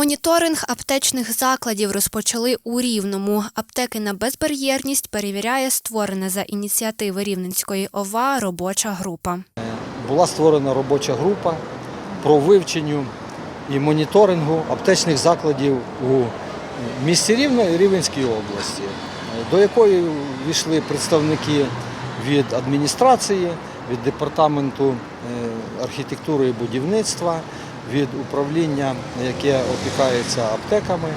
Моніторинг аптечних закладів розпочали у Рівному. Аптеки на безбар'єрність перевіряє створена за ініціативи Рівненської ОВА робоча група. була створена робоча група про вивченню і моніторингу аптечних закладів у місті Рівно і Рівненській області, до якої війшли представники від адміністрації, від департаменту е, архітектури і будівництва, від управління, яке опікається аптеками,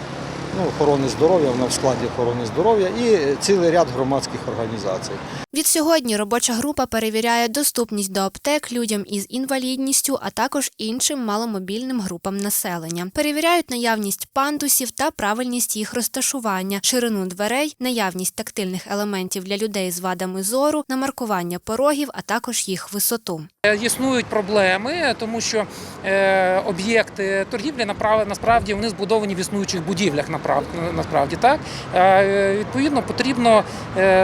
ну, охорони здоров'я, вона в складі охорони здоров'я і цілий ряд громадських організацій. Відсьогодні робоча група перевіряє доступність до аптек людям із інвалідністю, а також іншим маломобільним групам населення. Перевіряють наявність пандусів та правильність їх розташування, ширину дверей, наявність тактильних елементів для людей з вадами зору, намаркування порогів, а також їх висоту. Е, Існують проблеми, тому що е, об'єкти торгівлі насправді вони збудовані в існуючих будівлях. Насправді так Е, відповідно потрібно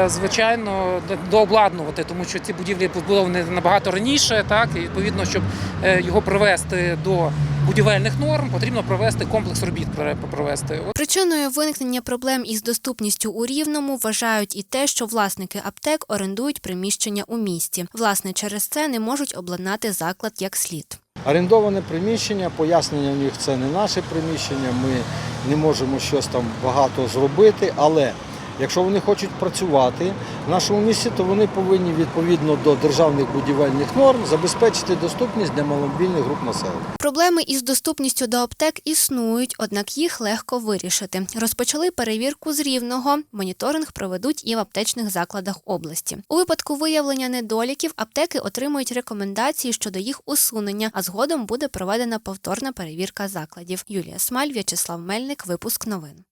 звичайно дообладнувати, тому що ці будівлі побудовані набагато раніше. Так і відповідно, щоб е, його привести до будівельних норм, потрібно провести комплекс робіт. провести. Причиною виникнення проблем із доступністю у Рівному вважають і те, що власники аптек орендують приміщення у місті. Власне, через це не можуть обладнати заклад як слід. Орендоване приміщення, пояснення в них це не наше приміщення, ми не можемо щось там багато зробити, але якщо вони хочуть працювати в нашому місті, то вони повинні відповідно до державних будівельних норм забезпечити доступність для маломобільних груп населення. Проблеми із доступністю до аптек існують, однак їх легко вирішити. Розпочали перевірку з рівного. Моніторинг проведуть і в аптечних закладах області. У випадку виявлення недоліків аптеки отримують рекомендації щодо їх усунення, а згодом буде проведена повторна перевірка закладів. Юлія Смаль, В'ячеслав Мельник. Випуск новин.